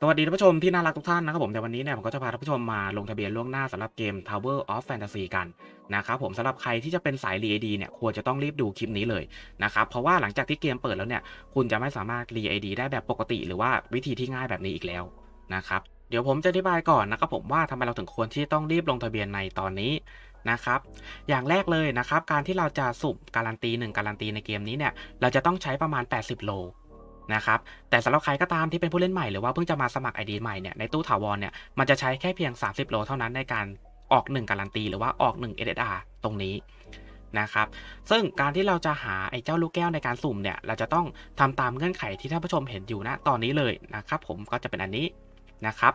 สวัสดีท่านผู้ชมที่น่ารักทุกท่านนะครับผมในวันนี้เนี่ยผมก็จะพาท่านผู้ชมมาลงทะเบียนล่วงหน้าสำหรับเกม Tower of Fantasy กันนะครับผมสำหรับใครที่จะเป็นสาย RAD เนี่ยควรจะต้องรีบดูคลิปนี้เลยนะครับเพราะว่าหลังจากที่เกมเปิดแล้วเนี่ยคุณจะไม่สามารถ RAD ได้แบบปกติ หรือว่าวิธีที่ง่ายแบบนี้อีกแล้วนะครับเดี๋ยวผมจะอธิบายก่อนนะครับผมว่าทำไมเราถึงควรที่ต้องรีบลงทะเบียนในตอนนี้นะครับอย่างแรกเลยนะครับการที่เราจะสุ่มการันตี1การันตีในเกมนี้เนี่ยเราจะต้องใช้ประมาณ 80 โล นะครับแต่สำหรับใครก็ตามที่เป็นผู้เล่นใหม่หรือว่าเพิ่งจะมาสมัคร ID ใหม่เนี่ยในตู้ถาวรเนี่ยมันจะใช้แค่เพียง 30 โลเท่านั้นในการออก 1 การันตี หรือว่าออก 1 SSR ตรงนี้นะครับซึ่งการที่เราจะหาไอ้เจ้าลูกแก้วในการสุ่มเนี่ยเราจะต้องทำตามเงื่อนไขที่ท่านผู้ชมเห็นอยู่ณตอนนี้เลยนะครับผมก็จะเป็นอันนี้นะครับ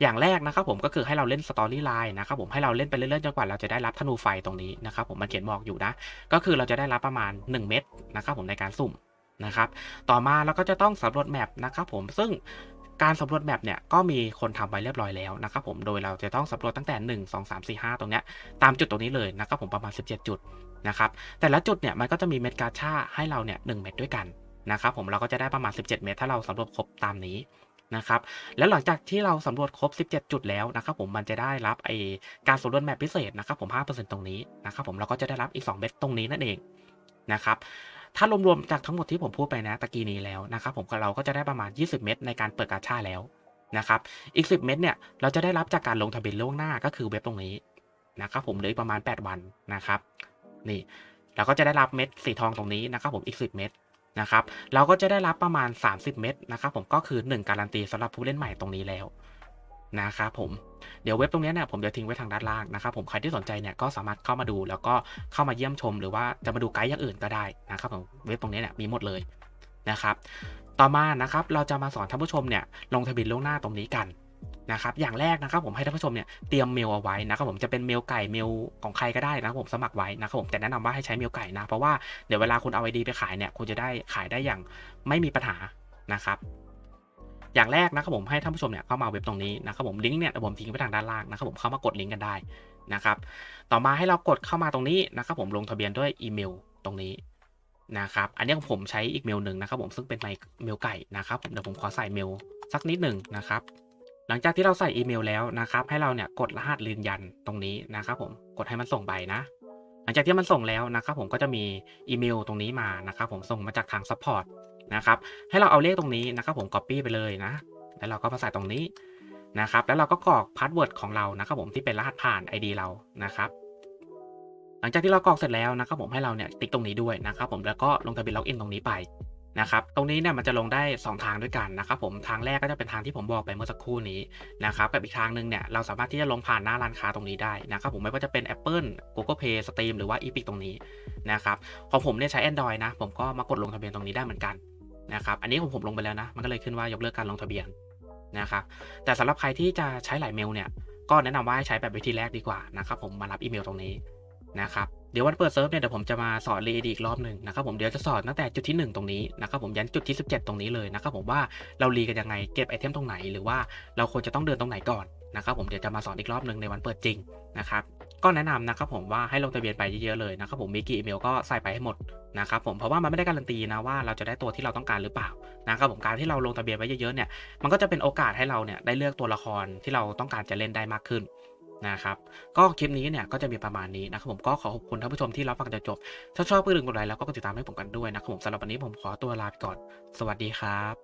อย่างแรกนะครับผมก็คือให้เราเล่นสตอรี่ไลน์นะครับผมให้เราเล่นไปเรื่อยๆจนกว่าเราจะได้รับธนูไฟตรงนี้นะครับผมมันเขียนบอกอยู่นะ ก็คือเราจะได้รับประมาณ 1 เม็ดนะครับผมในการสุ่ม นะครับ ต่อมาเราก็จะต้องสำรวจแมปนะครับผมซึ่งการสำรวจแมปเนี่ยก็มีคนทำไว้เรียบร้อยแล้วนะครับผมโดยเราจะต้องสำรวจตั้งแต่ 1 2 3 4 5 ตรงเนี้ยตามจุดตรงนี้เลยนะครับผมประมาณ 17 จุดนะครับแต่ละจุดเนี่ยมันก็จะมีเม็ดกาชาให้เราเนี่ย1เม็ดด้วยกันนะครับผมเราก็จะได้ประมาณ 17 เม็ดถ้าเราสำรวจครบตามนี้นะครับแล้วหลังจากที่เราสำรวจครบ 17 จุดแล้วนะครับผมมันจะได้รับไอการสำรวจแมปพิเศษนะครับผม 5%ตรงนี้นะครับผมเราก็จะได้รับอีก 2 เม็ดตรงนี้นั่นเองนะครับ ถ้ารวมๆจากทั้งหมดที่ผมพูดไปนะตะกี้นี้แล้วนะครับผมเราก็จะได้ประมาณ 20 เม็ดในการเปิดกาชาแล้วนะครับอีก 10 เม็ดเนี่ยเราจะได้รับจากการลงทะเบียนล่วงหน้าก็คือเว็บตรงนี้นะครับผมเหลืออีกประมาณ 8 วันนะครับนี่เราก็จะได้รับเม็ดสีทองตรงนี้นะครับผมอีก 10 เม็ดนะครับเราก็จะได้รับประมาณ 30 เม็ดนะครับผมก็คือ 1 การันตีสำหรับผู้เล่นใหม่ตรงนี้แล้ว นะครับผมเดี๋ยวเว็บตรงนี้เนี่ยผมจะทิ้งไว้ทางด้านล่างนะครับผมใครที่สนใจเนี่ยก็สามารถเข้ามาดูแล้วก็เข้ามาเยี่ยมชม หรือว่าจะมาดูไกด์อย่างอื่นก็ได้นะครับผมเว็บตรงนี้เนี่ยมีหมดเลยนะครับ ต่อมานะครับเราจะมาสอนท่านผู้ชมเนี่ยลงทะเบียนล่วงหน้าตรงนี้กันนะครับอย่างแรกนะครับผมให้ท่านผู้ชมเนี่ยเตรียมเมลเอาไว้นะครับผมจะเป็นเมลไก่เมลของใครก็ได้นะครับผมสมัครไว้นะครับผมแต่แนะนำว่าให้ใช้เมลไก่นะเพราะว่าเดี๋ยวเวลาคุณเอาไอดีไปขายเนี่ยคุณจะได้ขายได้อย่างไม่มีปัญหานะครับ อย่างแรกนะครับผมให้ท่านผู้ชมเนี่ยเข้ามาเว็บตรงนี้นะครับผมลิงก์เนี่ยผมทิ้งไว้ทางด้านล่างนะครับผมเข้ามากดลิงก์กันได้นะครับต่อมาให้เรากดเข้ามาตรงนี้นะครับผมลงทะเบียนด้วยอีเมลตรงนี้นะครับอันนี้ของผมใช้อีกเมลหนึ่งนะครับผมซึ่งเป็นไมเมลไก่นะครับผมเดี๋ยวผมขอใส่เมลสักนิดหนึ่งนะครับหลังจากที่เราใส่อีเมลแล้วนะครับให้เราเนี่ยกดรหัสยืนยันตรงนี้นะครับผมกดให้มันส่งไปนะ หลังจากที่มันส่งแล้วนะครับผมก็จะมีอีเมลตรงนี้มานะครับผมส่งมาจากทางซัพพอร์ต นะครับ ให้เราเอาเลขตรงนี้นะครับผม Copy ไปเลยนะ แล้วเราก็มาใส่ตรงนี้นะครับ แล้วเราก็กรอกพาสเวิร์ดของเรานะครับผมที่เป็นรหัสผ่าน ID เรานะครับ หลังจากที่เรากรอกเสร็จแล้วนะครับผมให้เราเนี่ยติ๊กตรงนี้ด้วยนะครับผมแล้วก็ลงทะเบียนล็อกอินตรงนี้ไปนะครับตรงนี้เนี่ยมันจะลงได้ 2 ทางด้วยกันนะครับผมทางแรกก็จะเป็นทางที่ผมบอกไปเมื่อสักครู่นี้นะครับกับอีกทางหนึ่งเนี่ยเราสามารถที่จะลงผ่านหน้าร้านค้าตรงนี้ได้นะครับผมไม่ว่าจะเป็น Apple Google Play Steam หรือว่า Epic ตรงนี้นะครับของผมเนี่ยใช้ Android นะผมก็มากดลงทะเบียนตรงนี้ได้เหมือนกัน นะครับอันนี้ของผมลงไปแล้วนะมันก็เลยขึ้นว่ายกเลิกการลงทะเบียนนะครับแต่สำหรับใครที่จะใช้หลายเมลเนี่ยก็แนะนำว่าให้ใช้แบบวิธีแรกดีกว่านะครับผมมารับอีเมลตรงนี้นะครับเดี๋ยววันเปิดเซิร์ฟเนี่ยเดี๋ยวผมจะมาสอนเรียนอีกรอบหนึ่งนะครับผมเดี๋ยวจะสอนตั้งแต่จุดที่ 1 ตรงนี้นะครับผมยันจุดที่ 17 ตรงนี้เลยนะครับผมว่าเรารีกันยังไงเก็บไอเทมตรงไหน หรือว่าเราควรจะต้องเดินตรงไหนก่อนนะครับผมเดี๋ยวจะมาสอนอีกรอบหนึ่งในวันเปิดจริงนะครับก็แนะนำนะครับผมว่าให้ลงทะเบียนไปเยอะๆเลยนะครับผมมีกี่อีเมลก็ใส่ไปให้หมด นะครับผมเพราะว่ามันไม่ได้การันตีนะว่าเราจะได้ตัวที่เราต้องการหรือเปล่านะครับผมการที่เราลงทะเบียนไว้เยอะๆเนี่ยมันก็จะเป็นโอกาสให้เราเนี่ยได้เลือกตัวละครที่เราต้องการจะเล่นได้มากขึ้นนะครับก็คลิปนี้เนี่ยก็จะมีประมาณนี้นะครับผมก็ขอขอบคุณท่านผู้ชมที่รับฟังจนจบ ถ้าชอบก็อย่าลืมกดไลค์แล้วก็ติดตามให้ผมกันด้วยนะครับผมสำหรับวันนี้ผมขอตัวลาไปก่อน สวัสดีครับ